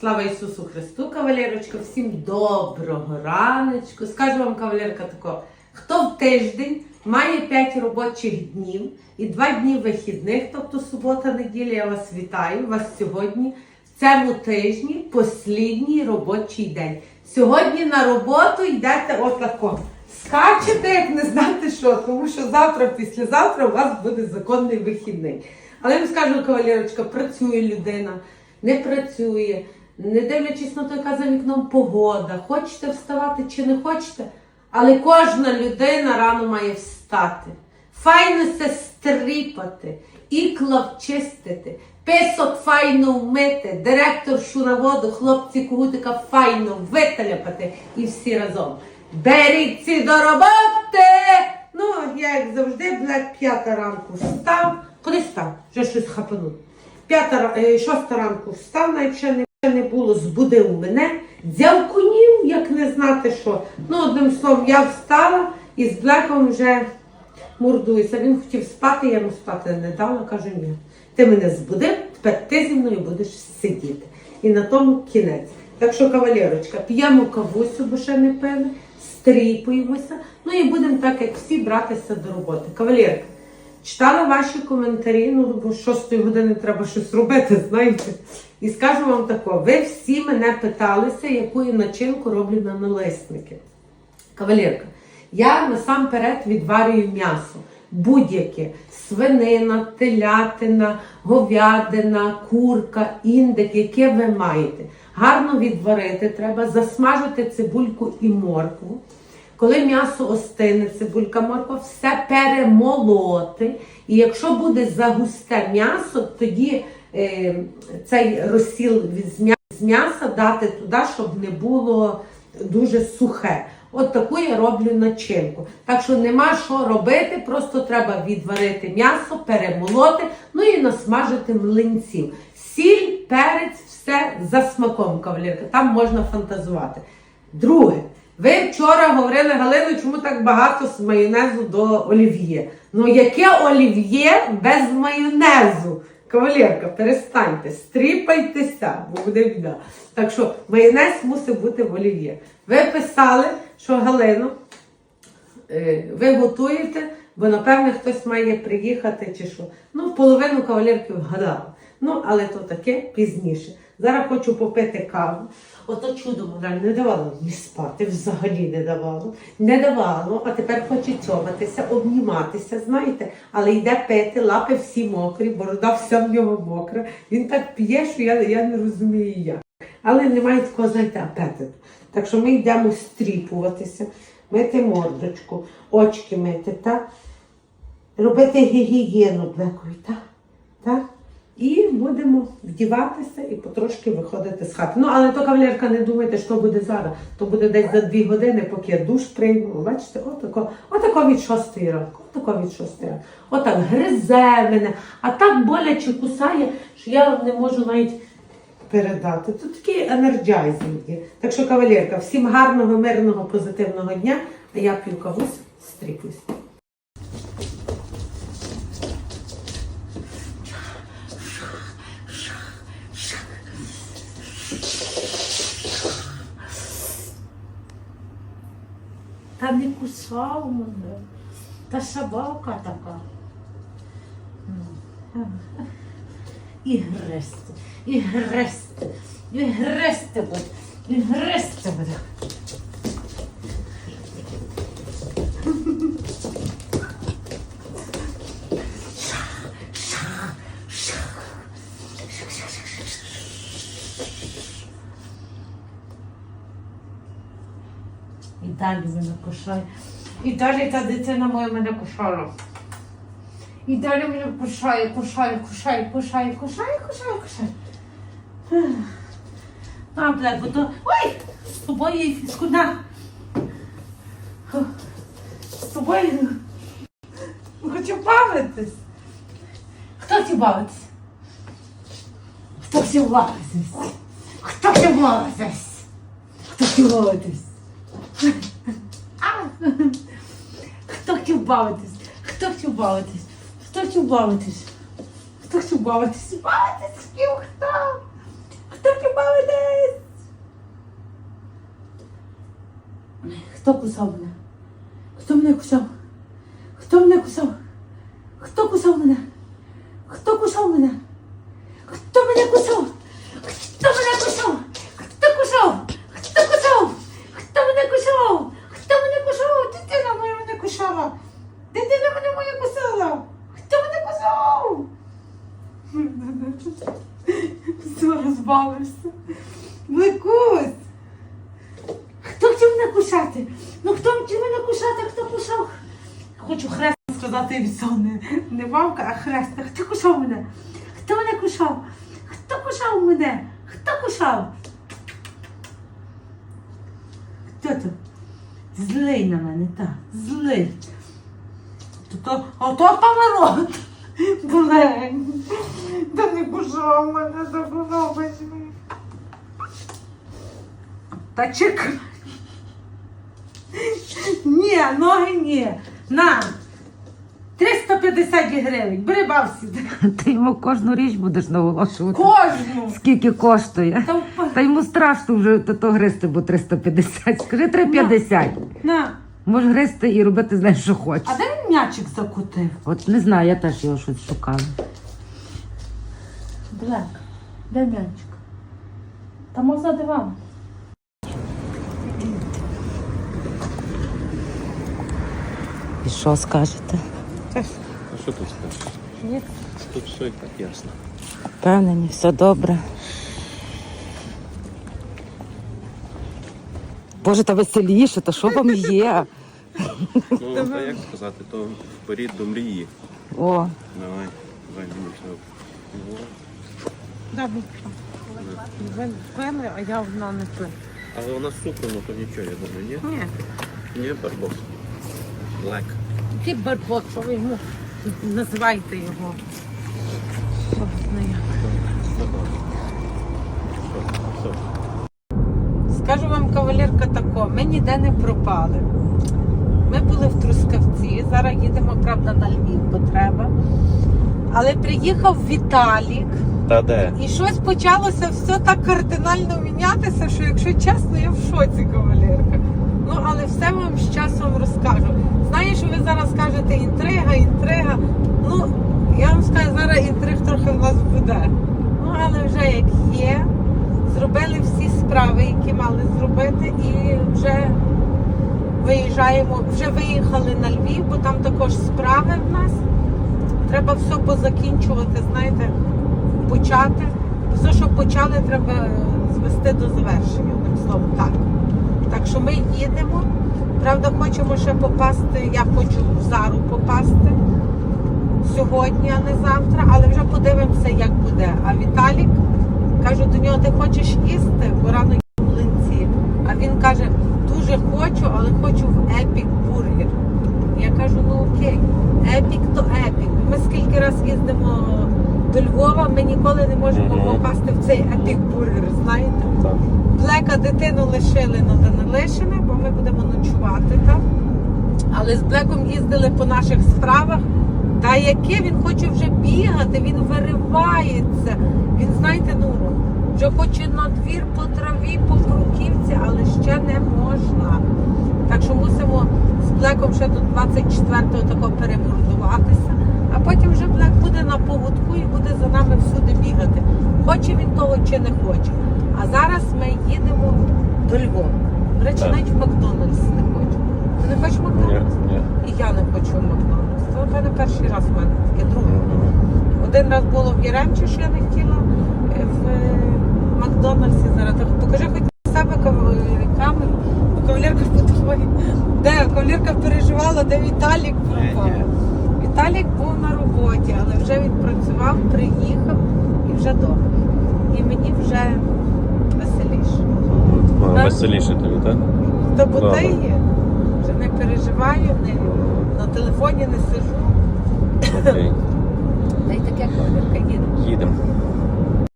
Слава Ісусу Христу, кавалерочка, всім доброго раночку. Скажу вам, кавалерка, тако, хто в тиждень має 5 робочих днів і 2 дні вихідних, тобто субота, неділя, я вас вітаю. Вас сьогодні в цьому тижні послідній робочий день. Сьогодні на роботу йдете отако. Скачете, як не знати що, тому що завтра, післязавтра у вас буде законний вихідний. Але я вам скажу, кавалерочка, працює людина, не працює, не дивлячись на те, яка за вікном погода, хочете вставати чи не хочете, але кожна людина рано має встати. Файно се стріпати, ікла вчистити, писок файно вмити, директоршу на воду, хлопці когутика файно виталяпати і всі разом. Беріться до роботи! Ну, я як завжди, блядь, п'ята ранку встав. Куди став? Вже щось хапанув. П'ята, е, шоста ранку встав, навіть ще не, не було, збудив мене, дзявкунів, як не знати що. Ну, одним словом, я встала і з Блеком вже мордуюся. Він хотів спати, я йому спати не дала, кажу, ні. Ти мене збудив, тепер ти зі мною будеш сидіти. І на тому кінець. Так що, кавалерочка, п'ємо кавусю, бо ще не пили, стріпуємося, ну і будемо так, як всі, братися до роботи. Кавалерка, читала ваші коментарі, ну бо з 6 години треба щось робити, знаєте. І скажу вам тако, ви всі мене питалися, яку я начинку роблю на налисники. Кавалерка, я насамперед відварюю м'ясо. Будь-яке свинина, телятина, говядина, курка, індик, яке ви маєте. Гарно відварити треба, засмажити цибульку і моркву. Коли м'ясо остине, цибулька, морква, все перемолоти. І якщо буде загусте м'ясо, тоді е, цей розсіл з м'яса дати туди, щоб не було дуже сухе. От таку я роблю начинку. Так що нема що робити, просто треба відварити м'ясо, перемолоти, ну і насмажити млинців. Сіль, перець, все за смаком, кавалерка. Там можна фантазувати. Друге, ви вчора говорили, Галину, чому так багато з майонезу до олів'є? Ну яке олів'є без майонезу? Кавалерка, перестаньте, стріпайтеся, бо буде біда. Так що майонез мусить бути в олів'є. Ви писали, що Галину, е, ви готуєте, бо напевне хтось має приїхати чи що. Ну, половину кавалерки вгадала. Ну, але то таке пізніше. Зараз хочу попити каву. Ото чудо мораль не давало мені спати, взагалі не давало. Не давало, а тепер хоче цьоматися, обніматися, знаєте, але йде пити, лапи всі мокрі, борода вся в нього мокра. Він так п'є, що я, я не розумію як. Але немає такого, знаєте, апетиту. Так що ми йдемо стріпуватися, мити мордочку, очки мити, так? Робити гігієну блекою, так? Так? І будемо вдіватися і потрошки виходити з хати. Ну, але то кавалерка, не думайте, що буде зараз. То буде десь за дві години, поки я душ прийму. Бачите, отако, отако від шостої ранку, отако від шостої ранку. Отак гризе мене, а так боляче кусає, що я не можу навіть передати. Тут такі енерджайзинг є. Так що, кавалерка, всім гарного, мирного, позитивного дня, а я п'ю кавусь, стріпуюсь. Та не кусав мене. Та собака така. І грести, і грести, і грести буде, і грести буде. І далі мене кушає. І далі та дитина моя мене кушала. І далі мене кушає, кушає, кушає, кушає, кушає, кушає, кушає. А, блядь, бо то... Ой! З тобою і. З тобою... Хочу бавитись. Хто хотів бавитись? Хто хотів бавитись? Хто хотів бавитись? Хто хотів бавитись? хотів бавитись? Хто хотів бавитись? Хто хотів бавитись? Хто хотів бавитись? Бавитись з ким хто? Хто хотів бавитись? Хто кусав мене? Хто мене кусав? Хто мене кусав? Хто кусав мене? Все розбавився. Викусь. Хто хотів мене кусати? Ну хто хотів мене кусати, хто кусав? Хочу хрест сказати і все, не, не а хрест. Хто кусав мене? Хто мене кусав? Хто кусав мене? Хто кусав? Хто то? Злий на мене, так, злий. То, то, а то помило. Блин. Та не кусав мене, подобається мені. Та чекай. Ні, ноги ні. На. 350 гривень. Бери бабці. Ти йому кожну річ будеш наголошувати. Кожну. Скільки коштує? Та Та йому страшно вже то, то гристи, бо 350. Скажи 350. На. Можеш гристи і робити знаєш, що хочеш. А де він м'ячик закутив? От не знаю, я теж його щось шукала. Блек. Де м'ячик? Та можна диван. І що скажете? А що тут скажеш? Ні. Тут все і так ясно. Впевнені, все добре. Боже, та веселіше, та що вам є? Ну, та як сказати, то вперед до мрії. О, Давай, давай. Да, ви пили, а я одна не пила. Але вона супер, ну то нічого, я думаю, ні? Ні. Ні, барбос. Блек. Який барбот, що ви йому називаєте його? Як. Все. Скажу вам, кавалерка, тако, ми ніде не пропали. Ми були в Трускавці, зараз їдемо, правда, на Львів, бо треба. Але приїхав Віталік, Та де? і щось почалося все так кардинально мінятися, що, якщо чесно, я в шоці, кавалерка. Ну, але все вам з часом розкажу. Знаю, що ви зараз скажете інтрига, інтрига. Ну, я вам скажу, зараз інтриг трохи в нас буде. Ну, але вже як є, зробили всі справи, які мали зробити, і вже виїжджаємо, вже виїхали на Львів, бо там також справи в нас. Треба все позакінчувати, знаєте, почати. Все, що почали, треба звести до завершення, одним словом, так. Так що ми їдемо. Правда, хочемо ще попасти. Я хочу в Зару попасти сьогодні, а не завтра, але вже подивимося, як буде. А Віталік кажу до нього, ти хочеш їсти, бо рано їм млинці. А він каже, дуже хочу, але хочу в Епік бургер. Я кажу, ну окей, епік то епік. Ми скільки раз їздимо до Львова, ми ніколи не можемо Мгм. попасти в цей епік бургер, знаєте? Так. Блека дитину лишили на Данилишине, бо ми будемо ночувати там. Але з Блеком їздили по наших справах. Та яке він хоче вже бігати, він виривається. Він, знаєте, ну, вже хоче на двір по траві, по бруківці, але ще не можна. Так що мусимо з Блеком ще до 24-го тако перемордуватися. А потім вже Блек буде на поводку і буде за нами всюди бігати. Хоче він того чи не хоче. А зараз ми їдемо до Львова. До речі, Так. навіть в Макдональдс не хочу. Ти не хочеш Макдональдс? ні. І я не хочу в Макдональдс. Це, напевно, перший раз в мене таке другий. Один раз було в Яремчі, що я не хотіла е, в е, Макдональдсі зараз. Так покажи хоч на себе кав- камеру. Бо Кавалерка подумає, де кавалерка переживала, де Віталік пропав. Віталік був на роботі, але вже відпрацював, приїхав і вже вдома. І мені вже веселіше. А, Так. Веселіше тобі, так? Те є. Вже не переживаю, не, на телефоні не сижу. Окей. Та й таке колірка, їдемо. Їдемо.